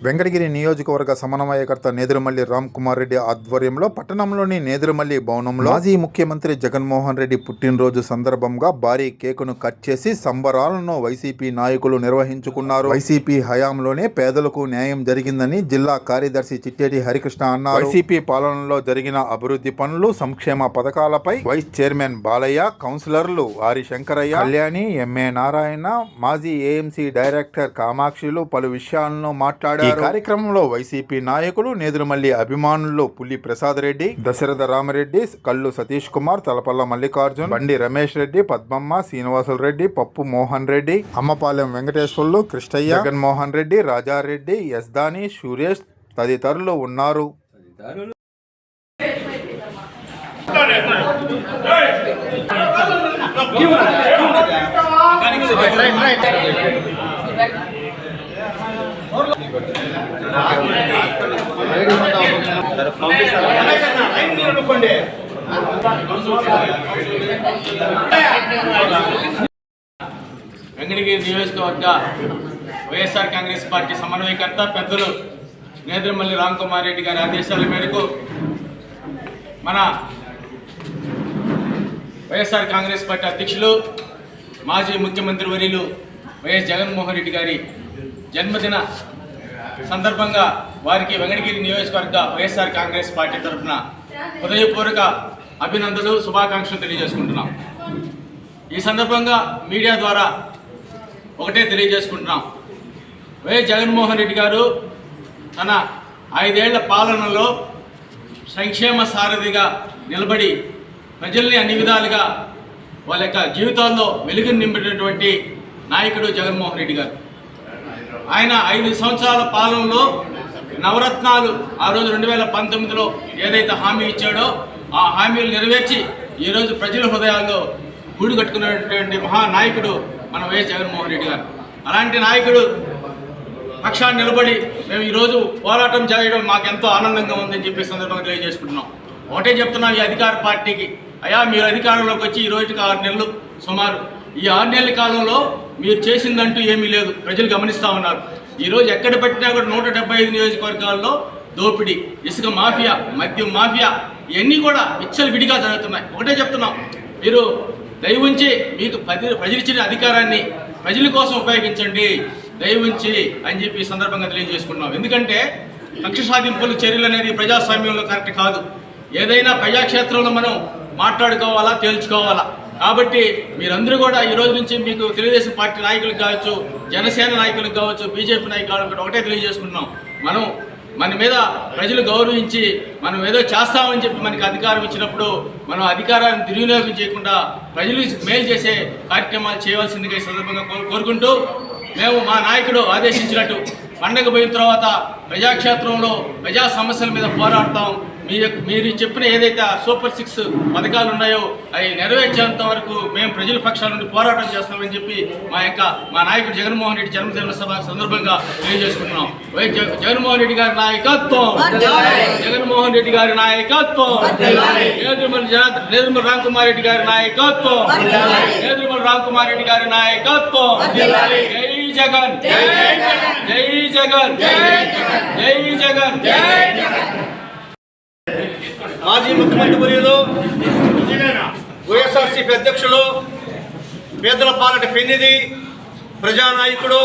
Venkatagiri నియోజకవర్గ సమన్వయకర్త నేదురుమల్లి రామ్ కుమార్ రెడ్డి ఆధ్వర్యంలో పట్టణంలోని నేదురుమల్లి భవనంలో మాజీ ముఖ్యమంత్రి జగన్మోహన్ రెడ్డి పుట్టినరోజు సందర్భంగా భారీ కేకును కట్ చేసి సంబరాలను వైసీపీ నాయకులు నిర్వహించుకున్నారు. వైసీపీ హయాంలోనే పేదలకు న్యాయం జరిగిందని జిల్లా కార్యదర్శి చిట్టేటి హరికృష్ణ అన్నారు. వైసీపీ పాలనలో జరిగిన అభివృద్ధి పనులు సంక్షేమ పథకాలపై వైస్ చైర్మన్ బాలయ్య కౌన్సిలర్లు ఆరి శంకరయ్య కళ్యాణి ఎంఏ నారాయణ మాజీ ఏఎంసీ డైరెక్టర్ కామాక్షిలు పలు విషయాలను మాట్లాడారు. ఈ కార్యక్రమంలో వైసీపీ నాయకులు నేదురుమల్లి అభిమానులు పుల్లి ప్రసాద్ రెడ్డి దశరథ రామరెడ్డి కల్లు సతీష్ కుమార్ తలపల్ల మల్లికార్జున్ బండి రమేష్ రెడ్డి పద్మమ్మ శ్రీనివాసులు రెడ్డి పప్పు మోహన్ రెడ్డి అమ్మపాలెం వెంకటేశ్వర్లు కృష్ణయ్య జగన్మోహన్ రెడ్డి రాజారెడ్డి యస్దాని సురేష్ తదితరులు ఉన్నారు. వెంకటగిరి నియోజకవర్గ వైఎస్ఆర్ కాంగ్రెస్ పార్టీ సమన్వయకర్త పెద్దలు నేద్రమల్లి రామ్ కుమార్ రెడ్డి గారి ఆదేశాల మేరకు మన వైఎస్ఆర్ కాంగ్రెస్ పార్టీ అధ్యక్షులు మాజీ ముఖ్యమంత్రి వర్యులు వైఎస్ జగన్మోహన్ రెడ్డి గారి జన్మదిన సందర్భంగా వారికి వెంకటగిరి నియోజకవర్గ వైఎస్ఆర్ కాంగ్రెస్ పార్టీ తరఫున హృదయపూర్వక అభినందనలు శుభాకాంక్షలు తెలియజేసుకుంటున్నాం. ఈ సందర్భంగా మీడియా ద్వారా ఒకటే తెలియజేసుకుంటున్నాం. వైఎస్ జగన్మోహన్ రెడ్డి గారు తన ఐదేళ్ళ పాలనలో సంక్షేమ సారథిగా నిలబడి ప్రజల్ని అన్ని విధాలుగా వాళ్ళ యొక్క జీవితాల్లో వెలుగుని నింపినటువంటి నాయకుడు జగన్మోహన్ రెడ్డి గారు. ఆయన ఐదు సంవత్సరాల పాలనలో నవరత్నాలు ఆ రోజు రెండు వేల పంతొమ్మిదిలో ఏదైతే హామీ ఇచ్చాడో ఆ హామీలు నెరవేర్చి ఈరోజు ప్రజల హృదయాల్లో గూడు కట్టుకున్నటువంటి మహానాయకుడు మన వైఎస్ జగన్మోహన్ రెడ్డి గారు. అలాంటి నాయకుడు పక్షాన్ని నిలబడి మేము ఈరోజు పోరాటం చేయడం మాకెంతో ఆనందంగా ఉందని చెప్పి సందర్భంగా తెలియజేసుకుంటున్నాం. ఒకటే చెప్తున్నాం ఈ అధికార పార్టీకి. అయ్యా మీరు అధికారంలోకి వచ్చి ఈ రోజుకి ఆరు నెలలు సుమారు ఈ ఆరు నెలల కాలంలో మీరు చేసిందంటూ ఏమీ లేదు. ప్రజలు గమనిస్తూ ఉన్నారు. ఈరోజు ఎక్కడ పెట్టినా కూడా నూట డెబ్బై ఐదు నియోజకవర్గాల్లో దోపిడీ ఇసుక మాఫియా మద్యం మాఫియా ఇవన్నీ కూడా ఇచ్చలు విడిగా జరుగుతున్నాయి. ఒకటే చెప్తున్నాం. మీరు దయ ఉంచి మీకు ప్రజలు ప్రజలిచ్చిన అధికారాన్ని ప్రజల కోసం ఉపయోగించండి. దయ ఉంచి అని చెప్పి సందర్భంగా తెలియజేసుకుంటున్నాం. ఎందుకంటే కక్ష సాధింపులు చర్యలు అనేది ప్రజాస్వామ్యంలో కరెక్ట్ కాదు. ఏదైనా ప్రజాక్షేత్రంలో మనం మాట్లాడుకోవాలా తేల్చుకోవాలా? కాబట్టి మీరందరూ కూడా ఈ రోజు నుంచి మీకు తెలుగుదేశం పార్టీ నాయకులకు కావచ్చు జనసేన నాయకులకు కావచ్చు బీజేపీ నాయకులకు కూడా ఒకటే తెలియజేసుకుంటున్నాం. మనం మన మీద ప్రజలు గౌరవించి మనం ఏదో చేస్తామని చెప్పి మనకి అధికారం ఇచ్చినప్పుడు మనం అధికారాన్ని దుర్వినియోగం చేయకుండా ప్రజలు మేలు చేసే కార్యక్రమాలు చేయవలసిందిగా ఈ సందర్భంగా కోరుకుంటూ మేము మా నాయకుడు ఆదేశించినట్టు పండగ పోయిన తర్వాత ప్రజాక్షేత్రంలో ప్రజా సమస్యల మీద పోరాడతాం. మీ మీరు చెప్పిన ఏదైతే సూపర్ సిక్స్ పథకాలు ఉన్నాయో అవి నెరవేర్చేంత వరకు మేము ప్రజల పక్షాల నుండి పోరాటం చేస్తామని చెప్పి మా యొక్క మా నాయకుడు జగన్మోహన్ రెడ్డి జన్మదిన సభ సందర్భంగా తెలియజేసుకుంటున్నాం. జగన్మోహన్ రెడ్డి గారి నాయకత్వం! జగన్మోహన్ రెడ్డి గారి నాయకత్వం! నేదురుమల్లి రామ్ కుమార్ రెడ్డి గారి నాయకత్వం! నేదురుమల్లి రామ్ కుమార్ రెడ్డి గారి నాయకత్వం! జై జగన్! జై జగన్! జై జగన్! మాజీ ముఖ్యమంత్రి వర్యులు వైఎస్ఆర్సీపీ అధ్యక్షులు పేదల పాలట పెన్నిది ప్రజానాయకుడు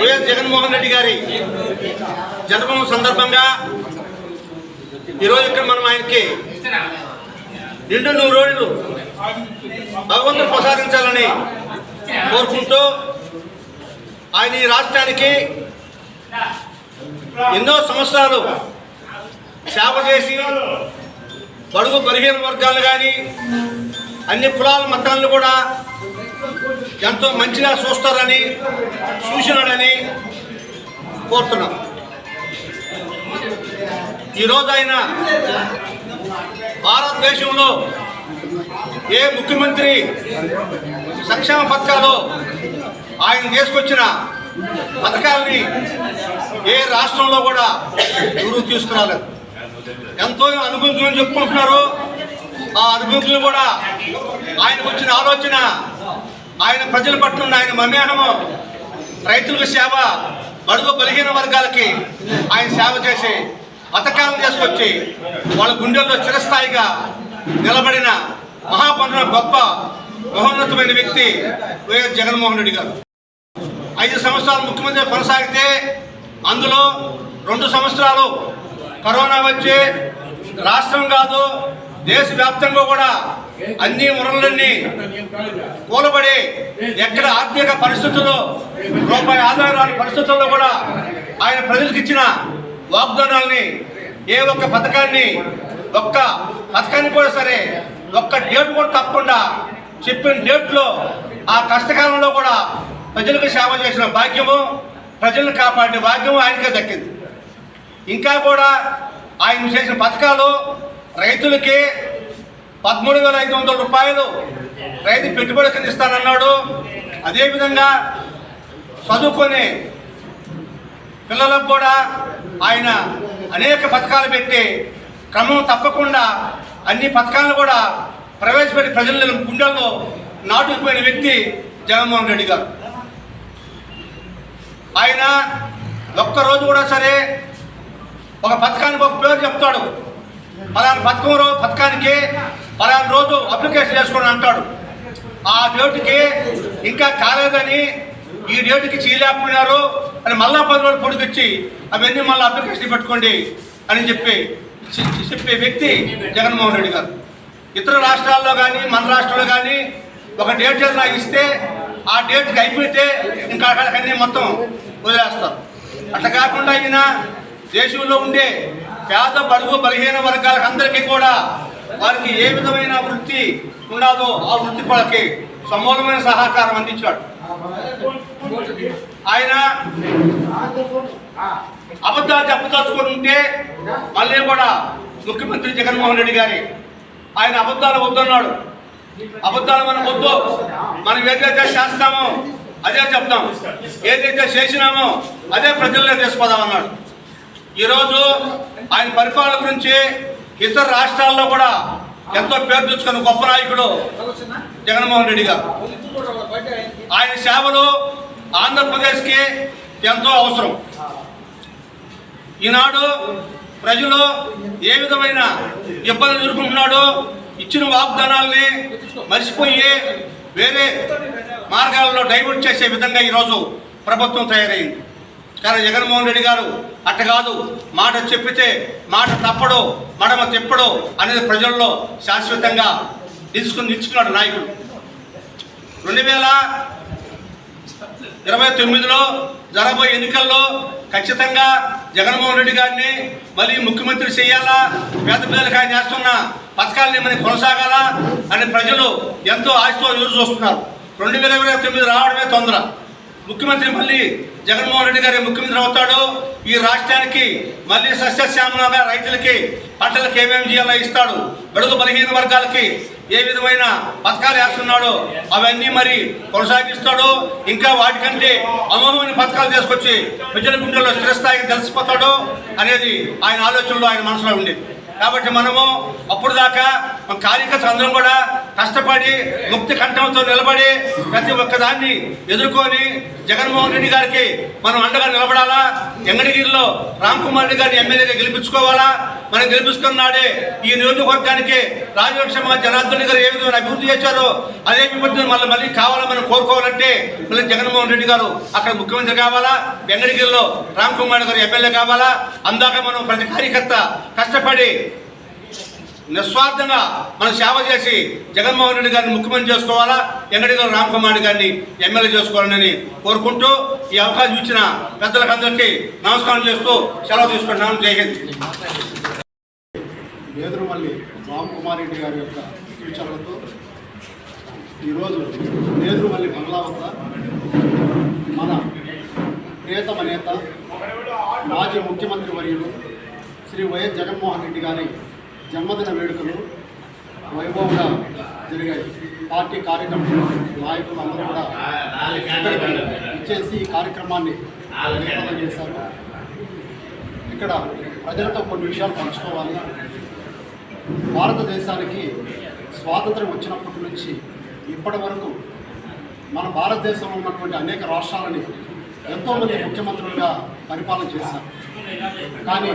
వైఎస్ జగన్మోహన్ రెడ్డి గారి జన్మం సందర్భంగా ఈరోజు ఇక్కడ మనం ఆయనకి నిండు నూరు రోజులు భగవంతుడు ప్రసాదించాలని కోరుకుంటూ ఆయన ఈ రాష్ట్రానికి ఎన్నో సంవత్సరాలు సేవ చేసి బడుగు బలహీన వర్గాలు కానీ అన్ని కులాల మతాలను కూడా ఎంతో మంచిగా చూస్తారని చూసినాడని కోరుతున్నాం. ఈరోజు ఆయన భారతదేశంలో ఏ ముఖ్యమంత్రి సంక్షేమ పథకాలు ఆయన తీసుకొచ్చిన పథకాలని ఏ రాష్ట్రంలో కూడా ఎవరు తీసుకురాలేదు. ఎంతో అనుభవించమని చెప్పుకుంటున్నారు. ఆ అనుభూతులు కూడా ఆయనకు వచ్చిన ఆలోచన ఆయన ప్రజల పట్ల ఆయన మమేహము రైతులకు సేవ బడుగు బలహీన వర్గాలకి ఆయన సేవ చేసి పథకాలను తీసుకొచ్చి వాళ్ళ గుండెల్లో చిరస్థాయిగా నిలబడిన మహాపండున గొప్ప మహోన్నతమైన వ్యక్తి వైఎస్ జగన్మోహన్ రెడ్డి గారు. ఐదు సంవత్సరాలు ముఖ్యమంత్రి కొనసాగితే అందులో రెండు సంవత్సరాలు కరోనా వచ్చి రాష్ట్రం కాదు దేశవ్యాప్తంగా కూడా అన్ని వనరులన్నీ కూలబడి ఎక్కడ ఆర్థిక పరిస్థితుల్లో రూపాయి ఆదాయం రాని పరిస్థితుల్లో కూడా ఆయన ప్రజలకు ఇచ్చిన వాగ్దానాల్ని ఏ ఒక్క పథకాన్ని ఒక్క పథకాన్ని కూడా సరే ఒక్క డేట్ కూడా తప్పకుండా చెప్పిన డేట్లో ఆ కష్టకాలంలో కూడా ప్రజలకు సేవ చేసిన భాగ్యము ప్రజలను కాపాడిన భాగ్యము ఆయనకే దక్కింది. ఇంకా కూడా ఆయన చేసిన పథకాలు రైతులకి పదమూడు వేల ఐదు వందల రూపాయలు రైతు పెట్టుబడి కింద ఇస్తానన్నాడు అదేవిధంగా చదువుకొని పిల్లలకు కూడా ఆయన అనేక పథకాలు పెట్టి క్రమం తప్పకుండా అన్ని పథకాలను కూడా ప్రవేశపెట్టి ప్రజల గుండెల్లో నాటుకుపోయిన వ్యక్తి జగన్మోహన్ రెడ్డి గారు. ఆయన ఒక్కరోజు కూడా సరే ఒక పథకానికి ఒక పేరు చెప్తాడు. పలానా పథకం రోజు పథకానికి పలానా రోజు అప్లికేషన్ చేసుకోండి అంటాడు. ఆ డేటుకి ఇంకా కాలేదని ఈ డేటుకి చేయలేకపోయినారు అని మళ్ళా పది రోజులు పొడిగిచ్చి అవన్నీ మళ్ళీ అప్లికేషన్ పెట్టుకోండి అని చెప్పి చెప్పే వ్యక్తి జగన్మోహన్ రెడ్డి గారు. ఇతర రాష్ట్రాల్లో కానీ మన రాష్ట్రంలో కానీ ఒక డేట్ ఏదైనా ఇస్తే ఆ డేట్కి అయిపోతే ఇంకా అక్కడికన్నీ మొత్తం వదిలేస్తారు. అట్లా కాకుండా ఈయన దేశంలో ఉండే పేద బడుగు బలహీన వర్గాలకు అందరికీ కూడా వారికి ఏ విధమైన వృత్తి ఉండాలో ఆ వృత్తి వాళ్ళకి సమూలమైన సహకారం అందించాడు. ఆయన అబద్ధాలు చెప్పదలుచుకొని ఉంటే మళ్ళీ కూడా ముఖ్యమంత్రి జగన్మోహన్ రెడ్డి గారి ఆయన అబద్ధాలు వద్దన్నాడు. అబద్ధాలు మనం వద్దు. మనం ఏదైతే చేస్తామో అదే చెప్తాం. ఏదైతే చేసినామో అదే ప్రజల్లో తీసుకుపోదాం అన్నాడు. ఈరోజు ఆయన పరిపాలన గురించి ఇతర రాష్ట్రాల్లో కూడా ఎంతో పేరు తెచ్చుకున్న గొప్ప నాయకుడు జగన్మోహన్ రెడ్డి గారు. ఆయన సేవలు ఆంధ్రప్రదేశ్కి ఎంతో అవసరం. ఈనాడు ప్రజలు ఏ విధమైన ఇబ్బందులు ఎదుర్కొంటున్నాడో ఇచ్చిన వాగ్దానాల్ని మర్చిపోయి వేరే మార్గాల్లో డైవర్ట్ చేసే విధంగా ఈరోజు ప్రభుత్వం తయారైంది. కానీ జగన్మోహన్ రెడ్డి గారు అట్ట కాదు. మాట చెప్పితే మాట తప్పడు మడమ తిప్పడు అనేది ప్రజల్లో శాశ్వతంగా నిలుచుకుని నిలుచుకున్నాడు నాయకుడు. రెండు వేల ఇరవై తొమ్మిదిలో జరగబోయే ఎన్నికల్లో ఖచ్చితంగా జగన్మోహన్ రెడ్డి గారిని మళ్ళీ ముఖ్యమంత్రి చేయాలా? పేద పిల్లలకి ఆయన చేస్తున్న పథకాలని మనకి కొనసాగాలా? అని ప్రజలు ఎంతో ఆశతో ఎదురు చూస్తున్నారు. రెండు వేల ఇరవై తొమ్మిది రావడమే తొందర. ముఖ్యమంత్రి మళ్ళీ జగన్మోహన్ రెడ్డి గారి ముఖ్యమంత్రి అవుతాడు. ఈ రాష్ట్రానికి మళ్ళీ సస్యశ్యామలంగా రైతులకి పంటలకు ఏమేమి చేయాలో ఇస్తాడు. బడుగు బలహీన వర్గాలకి ఏ విధమైన పథకాలు వేస్తున్నాడో అవన్నీ మరి కొనసాగిస్తాడో. ఇంకా వాటికంటే అమోఘమైన పథకాలు తీసుకొచ్చి ప్రజల గుండెల్లో స్థిరస్థాయికి తెలిసిపోతాడో అనేది ఆయన ఆలోచనలో ఆయన మనసులో ఉండేది. కాబట్టి మనము అప్పుడు దాకా మన కార్యకర్తలు అందరం కూడా కష్టపడి ముక్తి కంఠంతో నిలబడి ప్రతి ఒక్కదాన్ని ఎదుర్కొని జగన్మోహన్ రెడ్డి గారికి మనం అండగా నిలబడాలా? ఎంగడిగిరిలో రామ్ కుమార్ రెడ్డి గారిని ఎమ్మెల్యేగా గెలిపించుకోవాలా? మనం గెలిపించుకున్నాడే ఈ నియోజకవర్గానికి రాజపక్ష జనార్దన్ గారు ఏ విధంగా అభివృద్ధి చేశారో అదే విభజన మళ్ళీ మళ్ళీ కావాలా మనం కోరుకోవాలంటే మళ్ళీ జగన్మోహన్ రెడ్డి గారు అక్కడ ముఖ్యమంత్రి కావాలా? వెంగడగిరిలో రామ్ కుమార్ గారు ఎమ్మెల్యే కావాలా? అందాక మనం ప్రతి కార్యకర్త కష్టపడి నిస్వార్థంగా మనం సేవ చేసి జగన్మోహన్ రెడ్డి గారిని ముఖ్యమంత్రి చేసుకోవాలా వెంకటగిరి రామకుమారి గారిని ఎమ్మెల్యే చేసుకోవాలని కోరుకుంటూ ఈ అవకాశం ఇచ్చిన పెద్దలకందరికీ నమస్కారం చేస్తూ సెలవు తీసుకుంటున్నాను జై హింద్. నేదురుమల్లి రామ్కుమార్ రెడ్డి గారి యొక్క సూచనలతో ఈరోజు నేదురుమల్లి బంగ్లా వద్ద మన ప్రియతమ నేత మాజీ ముఖ్యమంత్రి వర్యులు శ్రీ వైఎస్ జగన్మోహన్ రెడ్డి గారి జన్మదిన వేడుకలు వైభవంగా జరిగాయి. పార్టీ కార్యకర్తలు నాయకులు అందరూ కూడా ఇచ్చేసి ఈ కార్యక్రమాన్ని జయప్రదం చేశారు. ఇక్కడ ప్రజలతో కొన్ని విషయాలు పంచుకోవాలి. భారతదేశానికి స్వాతంత్రం వచ్చినప్పటి నుంచి ఇప్పటి వరకు మన భారతదేశంలో ఉన్నటువంటి అనేక రాష్ట్రాలని ఎంతోమంది ముఖ్యమంత్రులుగా పరిపాలన చేశారు. కానీ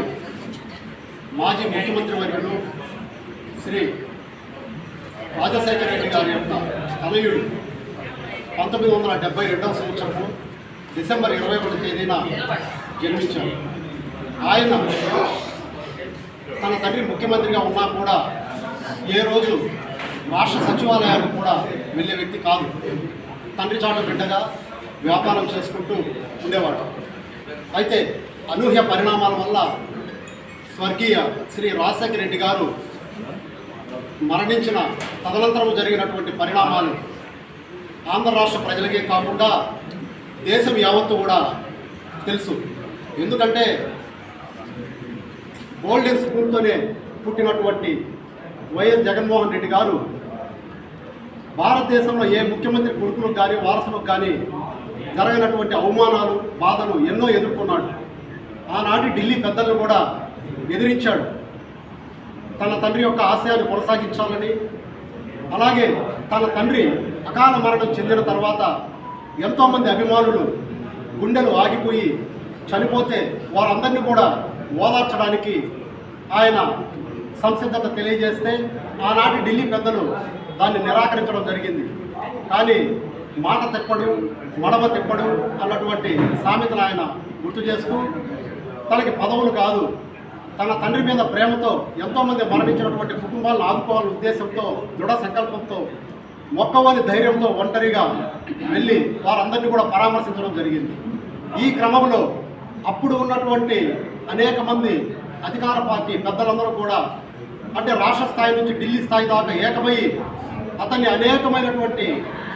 మాజీ ముఖ్యమంత్రి వర్యులు శ్రీ రాజశేఖర రెడ్డి గారి యొక్క తనయుడు పంతొమ్మిది వందల డెబ్బై రెండవ సంవత్సరము డిసెంబర్ ఇరవై ఒకటి తేదీన జన్మించారు. ఆయన తన తండ్రి ముఖ్యమంత్రిగా ఉన్నా కూడా ఏ రోజు రాష్ట్ర సచివాలయానికి కూడా వెళ్ళే వ్యక్తి కాదు. తండ్రి చాట బిడ్డగా వ్యాపారం చేసుకుంటూ ఉండేవాడు. అయితే అనూహ్య పరిణామాల వల్ల స్వర్గీయ శ్రీ రాజశేఖర రెడ్డి గారు మరణించిన తదనంతరం జరిగినటువంటి పరిణామాలు ఆంధ్ర రాష్ట్ర ప్రజలకే కాకుండా దేశం యావత్తు కూడా తెలుసు. ఎందుకంటే గోల్డెన్ స్పూన్తోనే పుట్టినటువంటి వైఎస్ జగన్మోహన్ రెడ్డి గారు భారతదేశంలో ఏ ముఖ్యమంత్రి కొడుకులకు కానీ వారసులకు కానీ జరగినటువంటి అవమానాలు బాధలు ఎన్నో ఎదుర్కొన్నాడు. ఆనాటి ఢిల్లీ పెద్దలు కూడా ఎదిరించాడు. తన తండ్రి యొక్క ఆశయాన్ని కొనసాగించాలని అలాగే తన తండ్రి అకాల మరణం చెందిన తర్వాత ఎంతోమంది అభిమానులు గుండెలు ఆగిపోయి చనిపోతే వారందరినీ కూడా ఓదార్చడానికి ఆయన సంసిద్ధత తెలియజేస్తే ఆనాటి ఢిల్లీ పెద్దలు దాన్ని నిరాకరించడం జరిగింది. కానీ మాట తెప్పడు మడమ తెప్పడు అన్నటువంటి సామెతను ఆయన గుర్తు చేస్తూ తనకి పదవులు కాదు. తన తండ్రి మీద ప్రేమతో ఎంతోమంది మరణించినటువంటి కుటుంబాలను ఆదుకోవాలనే ఉద్దేశంతో దృఢ సంకల్పంతో మొక్కవని ధైర్యంతో ఒంటరిగా వెళ్ళి వారందరినీ కూడా పరామర్శించడం జరిగింది. ఈ క్రమంలో అప్పుడు ఉన్నటువంటి అనేక మంది అధికార పార్టీ పెద్దలందరూ కూడా అంటే రాష్ట్ర స్థాయి నుంచి ఢిల్లీ స్థాయి దాకా ఏకమై అతన్ని అనేకమైనటువంటి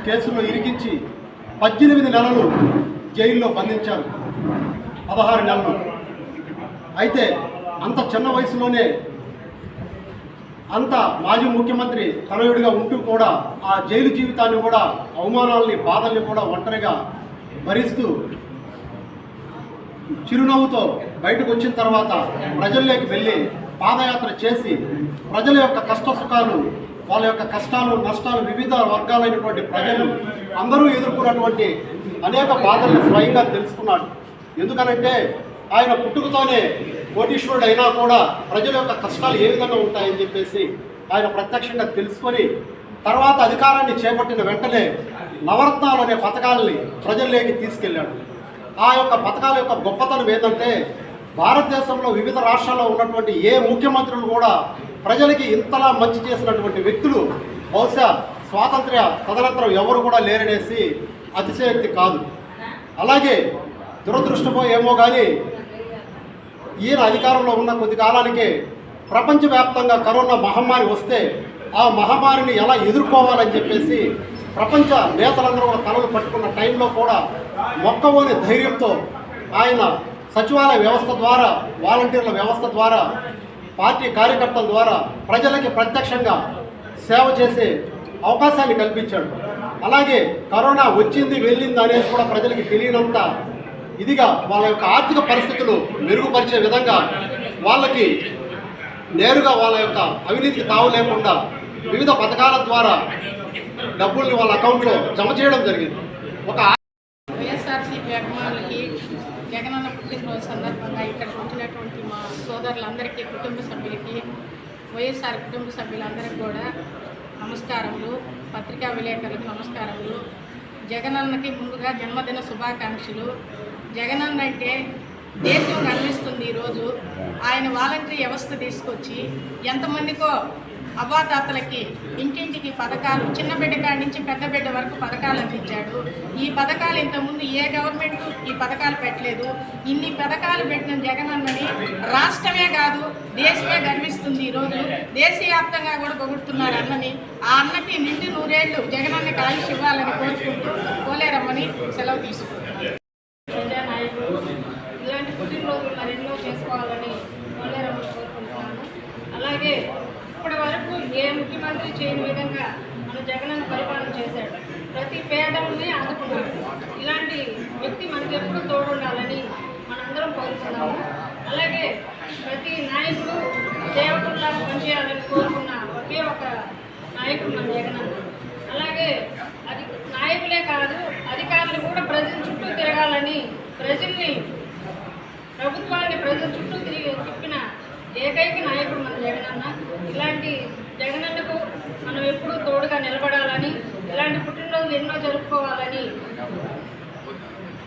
కేసుల్లో ఇరికించి పద్దెనిమిది నెలలు జైల్లో బంధించారు. పదహారు నెలలు. అయితే అంత చిన్న వయసులోనే అంత మాజీ ముఖ్యమంత్రి తనయుడిగా ఉంటూ కూడా ఆ జైలు జీవితాన్ని కూడా అవమానాలని బాధల్ని కూడా ఒంటరిగా భరిస్తూ చిరునవ్వుతో బయటకు వచ్చిన తర్వాత ప్రజల్లోకి వెళ్ళి పాదయాత్ర చేసి ప్రజల యొక్క కష్ట సుఖాలు వాళ్ళ యొక్క కష్టాలు నష్టాలు వివిధ వర్గాలైనటువంటి ప్రజలు అందరూ ఎదుర్కొన్నటువంటి అనేక బాధల్ని స్వయంగా తెలుసుకున్నాడు. ఎందుకనంటే ఆయన పుట్టుకతోనే కోటీశ్వరుడు అయినా కూడా ప్రజల యొక్క కష్టాలు ఏ విధంగా ఉంటాయని చెప్పేసి ఆయన ప్రత్యక్షంగా తెలుసుకొని తర్వాత అధికారాన్ని చేపట్టిన వెంటనే నవరత్నాలు అనే పథకాలని ప్రజల్లోకి తీసుకెళ్ళాడు. ఆ యొక్క పథకాల యొక్క గొప్పతనం ఏంటంటే భారతదేశంలో వివిధ రాష్ట్రాల్లో ఉన్నటువంటి ఏ ముఖ్యమంత్రులు కూడా ప్రజలకి ఇంతలా మంచి చేసినటువంటి వ్యక్తులు బహుశా స్వాతంత్ర్య తదనంతరం ఎవరు కూడా లేరనేసి అతిశయోక్తి కాదు. అలాగే దురదృష్టమో ఏమో కానీ ఈయన అధికారంలో ఉన్న కొద్ది కాలానికే ప్రపంచవ్యాప్తంగా కరోనా మహమ్మారి వస్తే ఆ మహమ్మారిని ఎలా ఎదుర్కోవాలని చెప్పేసి ప్రపంచ నేతలందరూ కూడా తలలు పట్టుకున్న టైంలో కూడా మొక్కవోని ధైర్యంతో ఆయన సచివాలయ వ్యవస్థ ద్వారా వాలంటీర్ల వ్యవస్థ ద్వారా పార్టీ కార్యకర్తల ద్వారా ప్రజలకి ప్రత్యక్షంగా సేవ చేసే అవకాశాన్ని కల్పించాడు. అలాగే కరోనా వచ్చింది వెళ్ళింది అనేది కూడా ప్రజలకి తెలియనంత ఇదిగా వాళ్ళ యొక్క ఆర్థిక పరిస్థితులు మెరుగుపరిచే విధంగా వాళ్ళకి నేరుగా వాళ్ళ యొక్క అవినీతికి తావు లేకుండా వివిధ పథకాల ద్వారా డబ్బుల్ని వాళ్ళ అకౌంట్లో జమ చేయడం జరిగింది. ఒక వైఎస్ఆర్సీపీ అభిమానులకి జగనన్న పుట్టినరోజు సందర్భంగా ఇక్కడికి వచ్చినటువంటి మా సోదరులందరికీ కుటుంబ సభ్యులకి వైఎస్ఆర్ కుటుంబ సభ్యులందరికీ కూడా నమస్కారములు పత్రికా విలేకరులకు నమస్కారములు. జగనన్నకి ముందుగా జన్మదిన శుభాకాంక్షలు. జగనన్న అంటే దేశం గర్విస్తుంది ఈరోజు. ఆయన వాలంటరీ వ్యవస్థ తీసుకొచ్చి ఎంతమందికో అవ్వాతాతలకి ఇంటింటికి పథకాలు చిన్న బిడ్డ కాడి నుంచి పెద్ద బిడ్డ వరకు పథకాలు అందించాడు. ఈ పథకాలు ఇంతకుముందు ఏ గవర్నమెంట్ ఈ పథకాలు పెట్టలేదు. ఇన్ని పథకాలు పెట్టిన జగనన్నని రాష్ట్రమే కాదు దేశమే గర్విస్తుంది ఈరోజు. దేశవ్యాప్తంగా కూడా పొగుడుతున్నారు అన్నని. ఆ అన్నకి నిండి నూరేళ్ళు జగనన్నకి ఆయుష్ ఇవ్వాలని కోరుకుంటూ పోలేరమ్మని సెలవు తీసుకుంటున్నారు ప్రజా నాయకులు ఇలాంటి పుట్టినరోజులు మరెన్నో చేసుకోవాలని కోలేరమ్మని కోరుకుంటున్నాను అలాగే ఇప్పటి వరకు ఏ ముఖ్యమంత్రి చేయని విధంగా మన జగనన్న పరిపాలన చేశాడు ప్రతి పేదల్ని ఆదుకున్నాడు ఇలాంటి వ్యక్తి మనకి ఎప్పుడు తోడుండాలని మనందరం కోరుకున్నాము అలాగే ప్రతి నాయకుడు సేవకుల్లాగా పనిచేయాలని కోరుకున్న ఒకే ఒక నాయకుడు మన జగనన్న అలాగే అది నాయకులే కాదు అధికారులు కూడా ప్రజల చుట్టూ తిరగాలని ప్రజల్ని ప్రభుత్వాన్ని ప్రజల చుట్టూ తిరిగి తిప్పిన ఏకైక నాయకుడు మన జగనన్న ఇలాంటి జగనన్నకు మనం ఎప్పుడూ తోడుగా నిలబడాలని ఇలాంటి పుట్టినరోజులు ఎన్నో జరుపుకోవాలని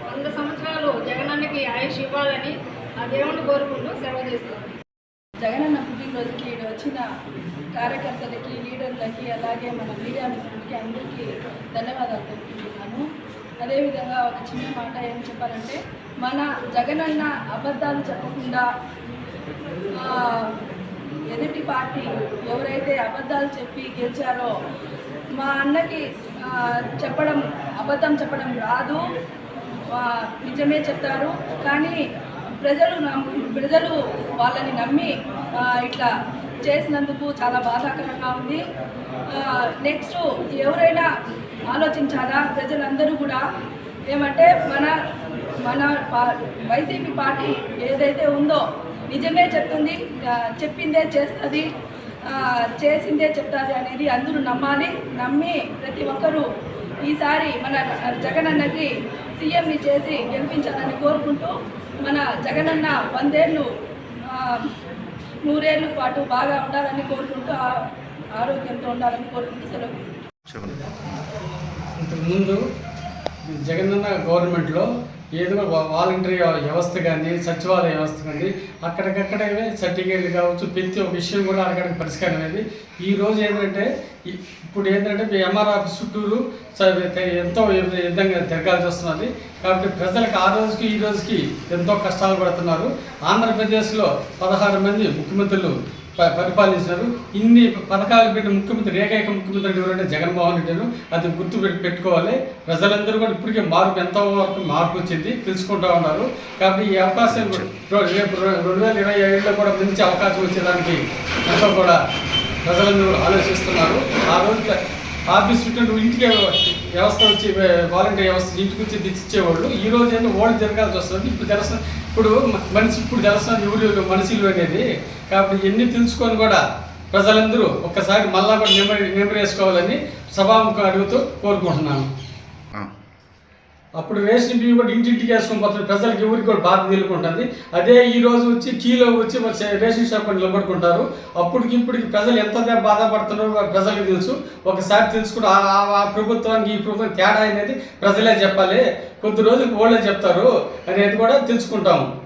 వంద సంవత్సరాలు జగనన్నకి ఆయుష్ ఇవ్వాలని ఆ దేవుణ్ణి కోరుకుంటూ సేవ తీసుకుంటాం. జగనన్న పుట్టినరోజుకి ఈడ వచ్చిన కార్యకర్తలకి లీడర్లకి అలాగే మన మీడియా మిత్రులకి అందరికీ ధన్యవాదాలు తెలుపుతున్నాను అదేవిధంగా ఒక చిన్న మాట ఏం చెప్పాలంటే మన జగనన్న అబద్ధాలు చెప్పకుండా ఎదుటి పార్టీ ఎవరైతే అబద్ధాలు చెప్పి గెలిచారో మా అన్నకి చెప్పడం అబద్ధం చెప్పడం రాదు. నిజమే చెప్తారు. కానీ ప్రజలు ప్రజలు వాళ్ళని నమ్మి ఇట్లా చేసినందుకు చాలా బాధాకరంగా ఉంది. నెక్స్ట్ ఎవరైనా ఆలోచించాలా? ప్రజలందరూ కూడా ఏమంటే మన మన వైసీపీ పార్టీ ఏదైతే ఉందో నిజమే చెప్తుంది చెప్పిందే చేస్తుంది చేసిందే చెప్తుంది అనేది అందరూ నమ్మాలి. నమ్మి ప్రతి ఒక్కరూ ఈసారి మన జగన్ అన్నకి సీఎంని చేసి గెలిపించాలని కోరుకుంటూ మన జగనన్న వందేళ్ళు నూరేళ్ళు నూరేళ్ళ పాటు బాగా ఉండాలని కోరుకుంటూ ఆరోగ్యంతో ఉండాలని కోరుకుంటూ సెలవు ఇంతకుముందు జగనన్న గవర్నమెంట్లో ఏదో వాలంటరీ వ్యవస్థ కానీ సచివాలయ వ్యవస్థ కానీ అక్కడికక్కడే సర్టిఫికేట్లు కావచ్చు ప్రతి ఒక్క విషయం కూడా అడగడానికి పరిష్కారం అనేది ఈ రోజు ఏంటంటే ఇప్పుడు ఏంటంటే ఎంఆర్ ఆఫీస్ చుట్టూరు ఎంతో విధంగా తిరగాల్సి వస్తున్నది. కాబట్టి ప్రజలకు ఆ రోజుకి ఈ రోజుకి ఎంతో కష్టాలు పడుతున్నారు. ఆంధ్రప్రదేశ్లో పదహారు మంది ముఖ్యమంత్రులు పరిపాలించినారు. ఇన్ని పథకాలు పెట్టిన ముఖ్యమంత్రి ఏకైక ముఖ్యమంత్రి ఎవరంటే జగన్మోహన్ రెడ్డి గారు. అది గుర్తు పెట్టి పెట్టుకోవాలి. ప్రజలందరూ కూడా ఇప్పటికే మార్పు ఎంతో వరకు మార్పు వచ్చింది. తెలుసుకుంటూ ఉన్నారు. కాబట్టి ఈ అవకాశం రేపు రెండు వేల ఇరవై ఏడులో కూడా మంచి అవకాశం వచ్చేదానికి ఎంతో కూడా ప్రజలందరూ ఆలోచిస్తున్నారు. ఆ రోజు ఆఫీస్ చుట్టూ ఇంటికి వ్యవస్థ వచ్చి వాలంటీర్ వ్యవస్థ ఇంటికి వచ్చి తెచ్చిచ్చేవాళ్ళు ఈ రోజు ఏంటో ఓడి తిరగాల్సి వస్తుంది ఇప్పుడు తెలుసు ఇప్పుడు మనిషి ఇప్పుడు తెలుస్తుంది ఎవరు మనుషులు అనేది. కాబట్టి ఎన్ని తెలుసుకొని కూడా ప్రజలందరూ ఒక్కసారి మళ్ళా కూడా నిమ్మ నెమ్మది వేసుకోవాలని సభాముఖం అడుగుతూ కోరుకుంటున్నాను. అప్పుడు రేషన్ బియ్యం కూడా ఇంటింటికి వేసుకొని పోతుంది ప్రజలకు ఎవరికి కూడా బాధ తెలుకుంటుంది అదే ఈ రోజు వచ్చి కీలో వచ్చి మరి రేషన్ షాప్ అని నిలబడుకుంటారు. అప్పటికి ఇప్పటికి ప్రజలు ఎంత బాధపడుతున్నారో ప్రజలకు తెలుసు. ఒకసారి తెలుసుకుని ఆ- ఆ ప్రభుత్వానికి ఈ ప్రభుత్వం తేడా అనేది ప్రజలే చెప్పాలి. కొద్ది రోజులకు వాళ్ళే చెప్తారు అనేది కూడా తెలుసుకుంటాము.